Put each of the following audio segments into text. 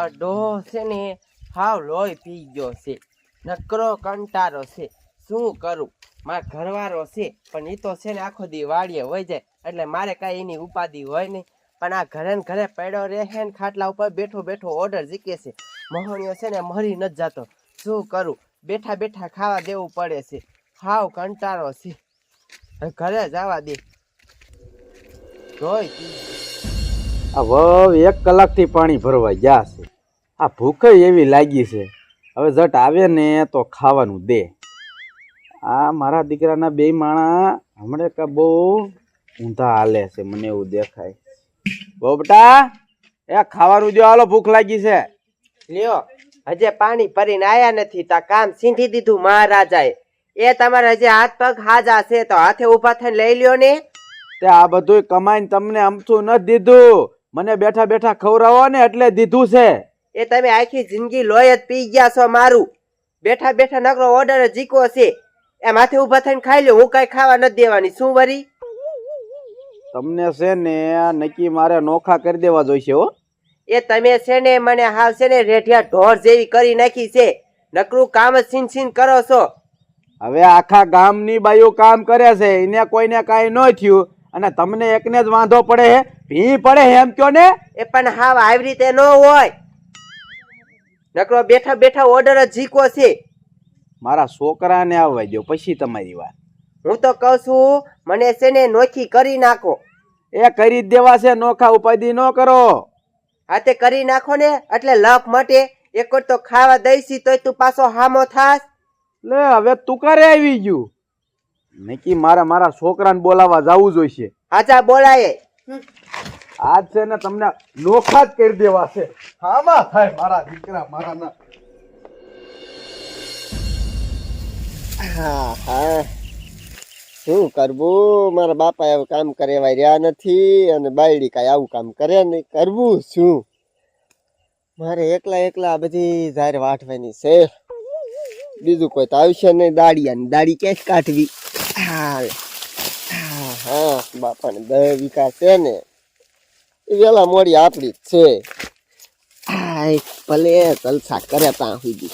આ છે ને હાવ લોહી પી ગયો છે. નકરો કંટારો છે. શું કરું? મારા ઘરવાળો છે, પણ એ તો છે ને આખો દી વાડીએ હોય જાય. એટલે મારે કાંઈ એની ઉપાધિ હોય નહીં. પણ આ ઘરે ને ઘરે પડ્યો રહે ને ખાટલા ઉપર બેઠો બેઠો ઓર્ડર જીકે છે. મહોણીઓ છે ને મરી ન જતો. શું કરું? બેઠા બેઠા ખાવા દેવું પડે છે. હાવ કંટારો છે. ઘરે જવા દે. જોઈ. આ વવ એક કલાકથી પાણી ભરવા ગયા છે. આ ભૂખ એવી લાગી છે. હવે જટ આવે ને તો ખાવાનું દે. આ મારા દીકરાના બે માણા હમણાં કા બહુ ઊંધા હાલે છે મને એવું દેખાય. બહુ બેટા એ ખાવાનું જો હાલો ભૂખ લાગી છે. લ્યો હજે પાણી ભરીને આયા નથી તા કામ સીંધી દીધું મહારાજાએ. એ તમારે હજે હાથ પગ હાજા છે તો હાથે ઊભા થઈને લઈ લ્યો ને. તે આ બધું કમાઈને તમને અમથું નથી દીધું. મને બેઠા બેઠા ખવડાવો ને એટલે દીધું છે. એ તમે આખી જિંદગી લોહી જ પી ગયા છો મારું. બેઠા બેઠા નકરો ઓર્ડર જીકો છે. એ માથે ઊભા થઈને ખાઈ લો હું કઈ ખાવા નથી દેવાની. શું વરી? તમને છે ને નક્કી મારે નોખા કરી દેવા જોઈશે હો. એ તમે છે ને મને હાલ છે ને રેઠિયા ઢોર જેવી કરી નાખી છે. નકરું કામ જ છીન છીન કરો છો. હવે આખા ગામની બાઈઓ કામ કરે છે એને કોઈને કાંઈ ન થયું. અને તમને એકને જ વાંધો પડે હે ભી પડે હે એમ કયો ને? એ પણ હાવ આવી રીતે ન હોય. નકરો બેઠા બેઠા ઓર્ડર જ જીકો છે. મારા છોકરાને આવવા દો પછી તમારી વાત. હું તો કહું છું મને છે ને નોખી કરી નાખો. એ કરી દેવા છે નોખા ઉપાધિ ન કરો. હાથે કરી નાખો ને એટલે લક મટે. એક તો ખાવા દઈશી તોય તું પાછો હામો થાસ લે હવે તું કરે આવી ગયું? નકી મારે મારા છોકરાને બોલાવવા જવું જોઈશે આજા બોલાય. આજ છે ને તમને નોખા જ કરી દેવા છે. હામાં થાય મારા દીકરા મારા ના. હા હા. શું કરવું? મારા બાપા એવું કામ કરે એવા રહ્યા નથી અને બાયડી કાંઈ આવું કામ કરે નહીં. કરવું શું? મારે એકલા એકલા આ બધી ઝાર વાટવાની છે. બીજું કોઈ તો આવશે નહીં. દાડિયાની દાડી ક્યાંય કાઢવી. હા હા હા. બાપાને દય વિકાસ છે ને. વેલા મોડી આપણી જ છે. આય ભલે જલસા કર્યા ત્યાં સુધી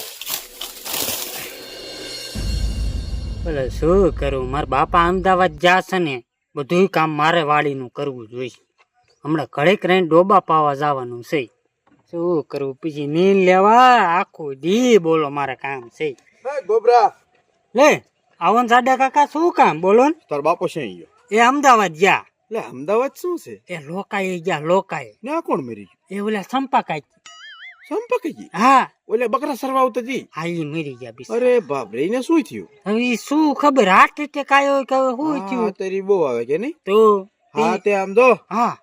ભલે શું કરું મારા બાપા અમદાવાદ જાશે ને બધું કામ મારે વાડીનું કરવું જોઈએ. હમણાં ઘડીક રહીને ડોબા પાવા જવાનું છે. શું કરવું પછી નીલ લેવા આખું દી બોલો મારે કામ છે. ગોબરા. લે આવન સાડા કાકા શું કામ? બોલો ને. તાર બાપો છે ગયો એ અમદાવાદ ગયા એટલે અમદાવાદ શું છે? એ લોકાએ ગયા લોકાએ. ને કોણ મરી ગયું? એ ઓલા સંપાકાય સંપકજી હા. ઓલે બકરા સરવા ઉતરજી હા ઈ મરી ગયા બિસ અરે બાપ રે એને શું થયું? હવે શું ખબર? હાર્ટ એટેક આવ્યો કે કાયો શું હા, થયું? તારી બહુ આવે કે નહીં તો હા તે આમ જો. હા.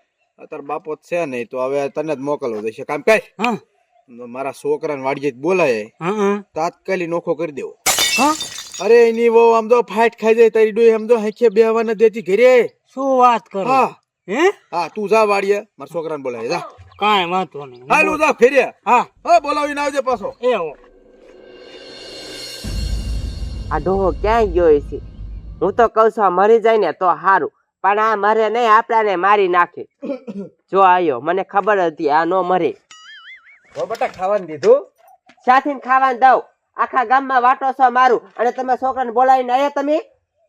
તાર બાપો છે નહીં તો હવે તને જ મોકલવો દેશે કામ કઈ હા. મારા છોકરાને વાડીએ જ બોલાય તાત્કાલિક નોખો કરી દેવો. હા. અરે એની વહુ આમ તો ફાઇટ ખાઈ જાય તારી ડોઈ આમ તો હેખે બેહવા ન દેતી ઘરે? શું વાત કરો? હા. હે? હા તું જા વાડીએ મારા છોકરાને બોલાય જા. કાંઈ વાંધો નહીં. હાલું જા ફેર્યા. હા. હા બોલાવીને આવજે પાછો. એવો આ ડોહો ક્યાંય ગયો છે હું તો કહું છું આ મરી જાય ને તો સારું પણ આ મરે નહીં આપણાને મારી નાખે. જો આયો મને ખબર હતી આ નો મરે. હો બેટા ખાવાનું દીધું? સાથે ખાવાનું દઉં. આખા ગામમાં વાટો છો મારું. અને તમે છોકરાને બોલાવીને આવ્યા તમે?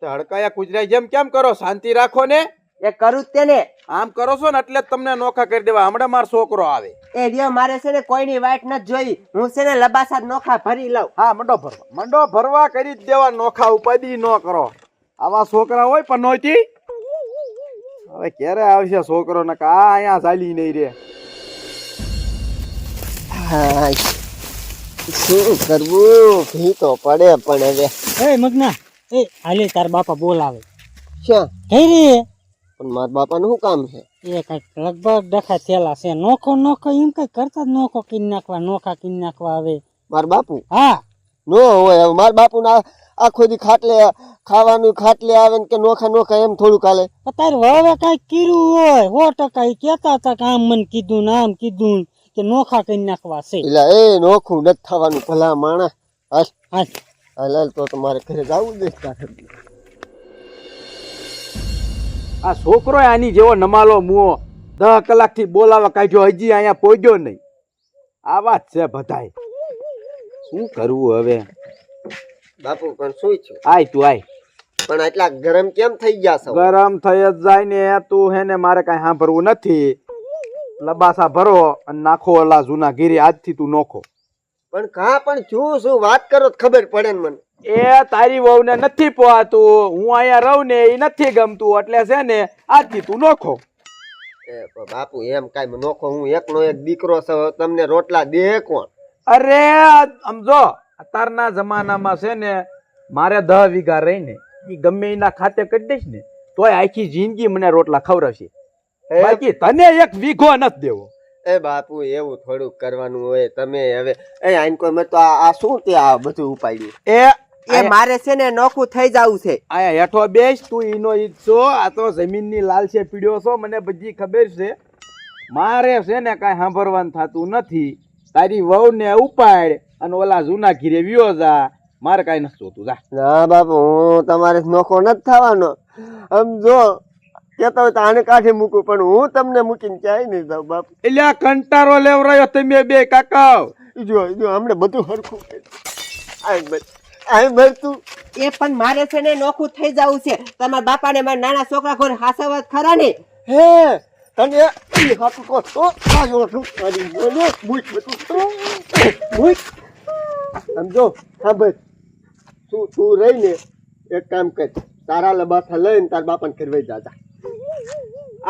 તો હડકાયા કુજરાઈ જેમ કેમ કરો? શાંતિ રાખો ને. એ કરું જ તેને. આમ કરો છો ને એટલે તમને નોખા કરી દેવા. હમણાં મારો છોકરો આવે. એ રિયો મારે છે ને કોઈની વાઈટ નથી જોઈ. હું છે ને લબાસા નોખા ભરી લઉં. હા મંડો ભરવા. મંડો ભરવા કરી જ દેવા. નોખા ઉપાદી ન કરો. આવા છોકરા હોય પણ નહોતી. હવે ક્યારે આવશે છોકરો ને કા અહીંયા ચાલી નહીં રે શું કરવું? ભી તો પડે પણ હવે. એ મગના એ હાલે તાર બાપા બોલાવે. શ્યાં કઈ રે? પણ મારા બાપાનું શું કામ છે? એ કંઈક લગભગ ડખા થયેલા છે. નોખો નોખો એમ કઈ કરતા જ નોખો કીન નાખવા નોખા કીન નાખવા આવે. માર બાપુ? હા. નો હોય મારા બાપુ ના આખો દી ખાટલે ખાવાનું ખાટલે આવે ને કે નોખા નોખા એમ થોડું કાલે તારે હવે કઈ કીધું હોય. સો ટકા કેતા હતા કે આમ મને કીધું ને આમ કીધું કે નોખા કરી નાખવા છે. એટલે એ નોખું નથી થવાનું. ભલા માણસ. હાલ. હા હાલ હાલ તો તમારે ઘરે જવું દે આ છોકરો આની જેવો નમાલો મુઓ દહ કલાકથી બોલાવા કાઢ્યો હજી અહીંયા પહોંચ્યો નહીં. આ વાત છે બધાય. શું કરવું હવે? બાપુ પણ શું છું? આય તું આય. પણ આટલા ગરમ કેમ થઈ ગયા છો? ગરમ થઈ જ જાય ને તું હે ને મારે કાંઈ સાંભળવું નથી. લબાસા ભરો અને નાખો ઓલા જૂના ગીરી આજથી તું નોખો. પણ કા પણ શું શું વાત કરો તો ખબર પડે ને મને. એ તારી વહુને નથી પોવાતું હું અહીંયા રહું ને એ નથી ગમતું. એટલે છે ને આજથી તું નોખો. બાપુ એમ કાંઈ નોખો? હું એકનો એક દીકરો છું તમને રોટલા દે કોણ? અરે સમજો અત્યારના જમાનામાં છે ને મારે દહ વીઘા રહીને એ ગમે એના ખાતે કરી દઈશ ને તોય આખી જિંદગી મને રોટલા ખવડાવશે. બાકી તને એક વીઘો નથી દેવો. એ બાપુ એવું થોડુંક કરવાનું હોય તમે હવે. એ આઈન કોઈ મેં તો આ શું તે આ બધું ઉપાડ્યું? એ એ મારે છે ને નોખું થઈ જવું છે. આયા હેઠો બેસ તું ઈનો ઈચ્છો છો. આ તો જમીનની લાલચે પીડ્યો છો. મને બધી ખબર છે. મારે છે ને કાંઈ સાંભળવાનું થતું નથી. તારી વહુને ઉપાડ અને ઓલા જૂના ઘીરે વિયો જા. મારે કાંઈ નથી જોતું. જા. ના બાપુ હું તમારે નોખો નથી થવાનો. સમજો કેતા હોય તો આને કાઢી મૂકું પણ હું તમને મૂકીને ક્યાંય નહીં જાઉં બાપ. એટલે આ કંટારો લેવરાયો તમે બે કાકા જો જો હમણાં બધું હરખું આય ભાઈ તું. એ પણ મારે છે ને નોખું થઈ જવું છે. તમારા બાપાને મારા નાના છોકરા ઘર હાસવા ખરા ને? હે તને એ હાથું કહો તો આ જો તું તારી બોલો મૂક બધું મૂક. સમજો હા બસ. તું તું રહીને એક કામ કર. તારા લબાથા લઈને તાર બાપાને કરવાઈ જાજા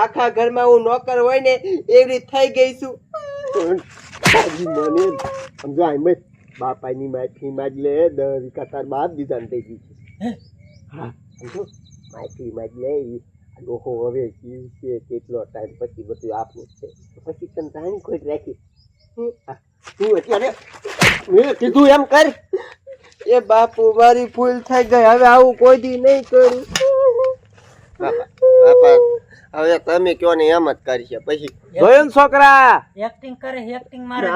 આખા ઘરમાં હું નોકર હોય ને એવી રીત થઈ ગઈ છું. મને સમજો આઈ બસ બાપાની માફી માંગ લે કતાર બાપ દીધા ને થઈ ગઈ છે. હા? સમજો? માફી માંગ લે ઈ હવે જીવ છે કેટલો ટાઈમ પછી બધું આપવું છે. પછી તને તાણી ખોટ રાખી. હા, તું અત્યારે મેં કીધું એમ કર. એ બાપુ મારી ભૂલ થઈ ગઈ હવે આવું કોઈ દી નહીં કરું. બાપા બાપા હવે તમે કયો ને એમ જ કરશે પછી જોયો ને છોકરા? એક્ટિંગ કરે એક્ટિંગ મારે.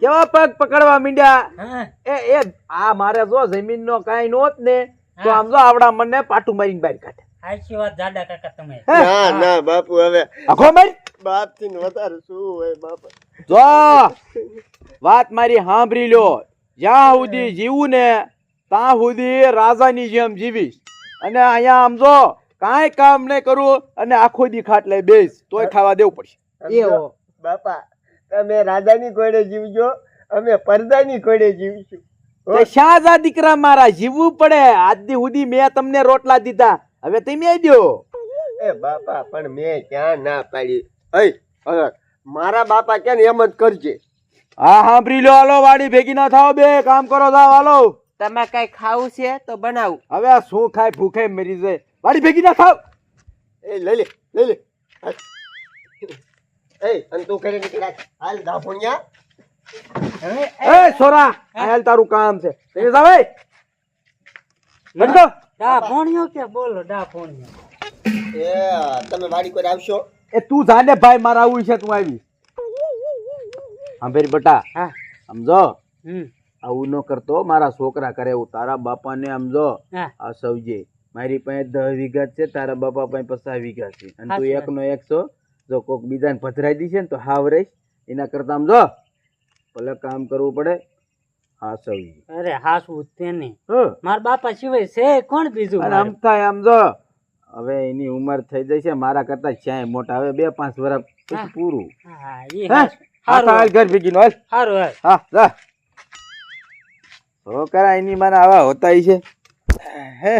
કેવા પગ પકડવા મીંડ્યા? એ એ આ મારે જો જમીન નો કાંઈ નોત ને તો આમ જો આવડા મને પાટું મારીને બહાર કાઢે. આશી વાત જાડા કાકા તમે. ના ના બાપુ હવે આખો મારી. બાપથી વધારે શું હોય બાપા? જો વાત મારી સાંભળી લો. જ્યાં સુધી જીવું ને ત્યાં સુધી રાજાની જેમ જીવીશ. અને અહીંયા આમ જો કાંઈ કામ નહીં કરું અને આખો દી ખાટલે બેસ તોય ખાવા દેવું પડશે. એવો. બાપા તમે રાજાની કોડે જીવજો અમે પરદાની કોડે જીવશું. શાહજા દીકરા મારા જીવવું પડે. આજ દી સુધી મેં તમને રોટલા દીધા. હવે તમે દો. એ બાપા પણ મેં ક્યાં ના પાડી? અય મારા બાપા કે એમ જ કરજે. હા સાંભળી લો હાલો વાડી ભેગી ના થાવ બે. કામ કરો થાવ હાલો. તમારે કઈ ખાવું છે તો બનાવું. હવે આ શું ખાય ભૂખે મરી જાય. વાડી ભેગી ના થાવ. એ લઈ લે લઈ લે. એ અને તું કરી નીકળ્યા હાલ દાભણિયા એ છોરા હાલ તારું કામ છે. તે જાવે એ. બંધો ડા ભોણિયો કે બોલો ડા ભોણિયો? એ તમે વાડી કોઈ આવશો? એ તું જાને ભાઈ મારા આવું છે તું આવી. હા ભેરી બટા. હા. સમજો હમ. આવું ન કરતો મારા છોકરા કરે એવું તારા બાપાને સમજો આ સૌજે મારી પાસે દસ વીઘા છે તારા બાપા પાસે પચાસ વીઘા છે. અને તું. એકનો એક છો જો કોક બીજાને પધરાઈ દીશે ને તો હાવ રહીશ એના કરતા જો ભલે કામ કરવું પડે હા સૌજી અરે હાસવું તેને. મારા બાપા સિવાય છે કોણ બીજું આમ થાય આમ જો. હવે એની ઉંમર થઈ જાય છે મારા કરતા ક્યાંય મોટા હવે બે પાંચ વર્ષ પૂરું. ઘર ભેગી નો હા જા. છોકરા એની મને આવા હોતા છે. હે.